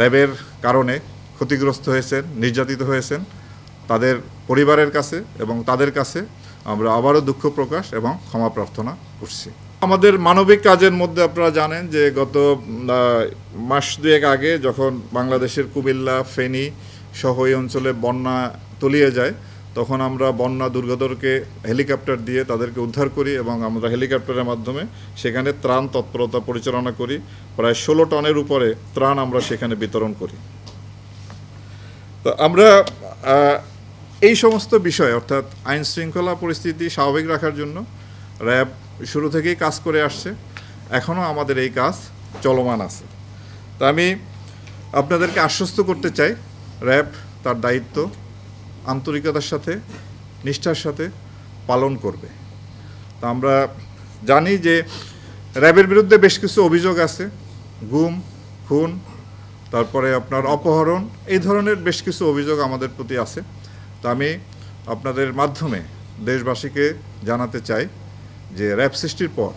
র্যাবের কারণে ক্ষতিগ্রস্ত হয়েছেন, নির্যাতিত হয়েছেন তাদের পরিবারের কাছে এবং তাদের কাছে আমরা আবারও দুঃখ প্রকাশ এবং ক্ষমা প্রার্থনা করছি। আমাদের মানবিক কাজের মধ্যে আপনারা জানেন যে গত মাস দুয়েক আগে যখন বাংলাদেশের কুমিল্লা, ফেনী সহ এই অঞ্চলে বন্যা তলিয়ে যায় তখন আমরা বন্যা দুর্গতকে হেলিকপ্টার দিয়ে তাদেরকে উদ্ধার করি এবং আমরা হেলিকপ্টারের মাধ্যমে সেখানে ত্রাণ তৎপরতা পরিচালনা করি। প্রায় ষোলো টনের উপরে ত্রাণ আমরা সেখানে বিতরণ করি। তো আমরা এই সমস্ত বিষয়, অর্থাৎ আইন শৃঙ্খলা পরিস্থিতি স্বাভাবিক রাখার জন্য র্যাব শুরু থেকেই কাজ করে আসছে। এখনও আমাদের এই কাজ চলমান আছে। তা আমি আপনাদেরকে আশ্বস্ত করতে চাই, র্যাব তার দায়িত্ব আন্তরিকতার সাথে, নিষ্ঠার সাথে পালন করবে। তা আমরা জানি যে র্যাবের বিরুদ্ধে বেশ কিছু অভিযোগ আছে। গুম, খুন, তারপরে আপনার অপহরণ, এই ধরনের বেশ কিছু অভিযোগ আমাদের প্রতি আছে। তো আমি আপনাদের মাধ্যমে দেশবাসীকে জানাতে চাই যে র্যাব সৃষ্টির পর,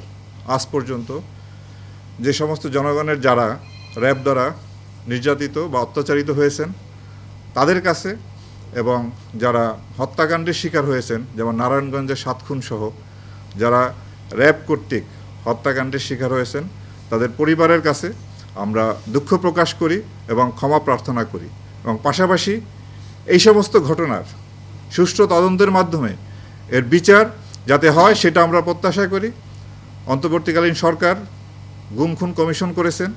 আজ পর্যন্ত যে সমস্ত জনগণের যারা র্যাব দ্বারা নির্যাতিত বা অত্যাচারিত হয়েছেন, তাদের কাছে এবং যারা হত্যাকাণ্ডের শিকার হয়েছেন, যেমন নারায়ণগঞ্জের সাত খুন সহ, যারা র্যাব কর্তৃক হত্যাকাণ্ডের শিকার হয়েছেন, তাদের পরিবারের কাছে আমরা দুঃখ প্রকাশ করি এবং ক্ষমা প্রার্থনা করি। এবং পাশাপাশি এই সমস্ত ঘটনার সুষ্ঠু তদন্তের মাধ্যমে এর বিচার যাতে হয় সেটা আমরা প্রত্যাশা করি। অন্তর্বর্তীকালীন সরকার গুম খুন কমিশন করেছেন।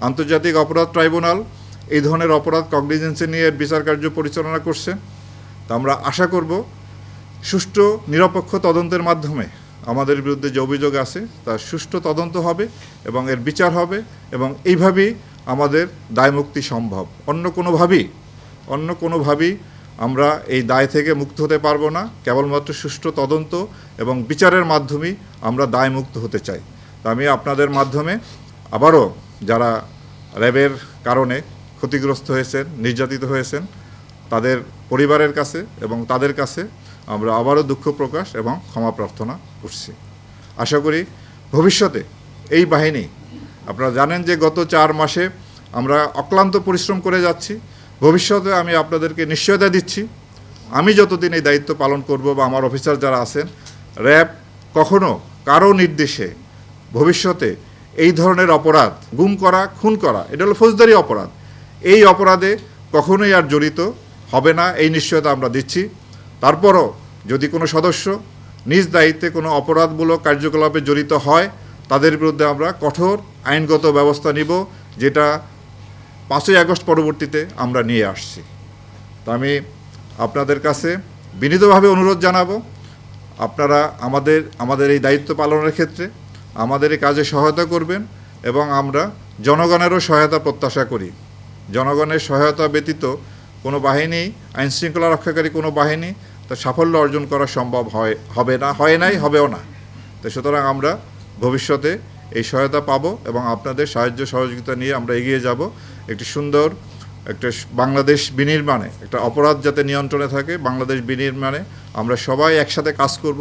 আন্তর্জাতিক অপরাধ ট্রাইব্যুনাল এই ধরনের অপরাধ কগনিজেন্সে নিয়ে বিচার কার্য পরিচালনা করছে। তা আমরা আশা করব সুষ্ঠু, নিরপেক্ষ তদন্তের মাধ্যমে আমাদের বিরুদ্ধে যে অভিযোগ আছে তার সুষ্ঠু তদন্ত হবে এবং এর বিচার হবে এবং এইভাবেই আমাদের দায়মুক্তি সম্ভব। অন্য কোনোভাবেই অন্য কোনোভাবেই আমরা এই দায় থেকে মুক্ত হতে পারব না। কেবলমাত্র সুষ্ঠু তদন্ত এবং বিচারের মাধ্যমেই আমরা দায়মুক্ত হতে চাই। তা আমি আপনাদের মাধ্যমে আবারও যারা র্যাবের কারণে ক্ষতিগ্রস্ত হয়েছেন, নির্যাতিত হয়েছেন তাদের পরিবারের কাছে এবং তাদের কাছে আমরা আবারও দুঃখ প্রকাশ এবং ক্ষমা প্রার্থনা করছি। আশা করি ভবিষ্যতে এই বাহিনী, আপনারা জানেন যে গত চার মাসে আমরা অক্লান্ত পরিশ্রম করে যাচ্ছি। ভবিষ্যতে আমি আপনাদেরকে নিশ্চয়তা দিচ্ছি। আমি যতদিন এই দায়িত্ব পালন করব বা আমার অফিসার যারা আছেন, র্যাব কখনো কারও নির্দেশে ভবিষ্যতে এই ধরনের অপরাধ, গুম করা, খুন করা, এটা হলো ফৌজদারি অপরাধ। এই অপরাধে কখনোই আর জড়িত হবে না, এই নিশ্চয়তা আমরা দিচ্ছি। তারপরও যদি কোনো সদস্য নিজ দায়িত্বে কোনো অপরাধমূলক কার্যকলাপে জড়িত হয়, তাদের বিরুদ্ধে আমরা কঠোর আইনগত ব্যবস্থা নিব, যেটা পাঁচই আগস্ট পরবর্তীতে আমরা নিয়ে আসছি। তো আমি আপনাদের কাছে বিনীতভাবে অনুরোধ জানাব, আপনারা আমাদের আমাদের এই দায়িত্ব পালনের ক্ষেত্রে আমাদের এই কাজে সহায়তা করবেন এবং আমরা জনগণেরও সহায়তা প্রত্যাশা করি। জনগণের সহায়তা ব্যতীত কোনো বাহিনী আইন শৃঙ্খলা রক্ষাকারী কোনো বাহিনী তা সাফল্য অর্জন করা সম্ভব হয়, হবে না, হয় নাই, হবেও না। তো সুতরাং আমরা ভবিষ্যতে এই সহায়তা পাবো এবং আপনাদের সাহায্য সহযোগিতা নিয়ে আমরা এগিয়ে যাব। একটি সুন্দর, একটা বাংলাদেশ বিনির্মাণে, একটা অপরাধ যাতে নিয়ন্ত্রণে থাকে, বাংলাদেশ বিনির্মাণে আমরা সবাই একসাথে কাজ করব।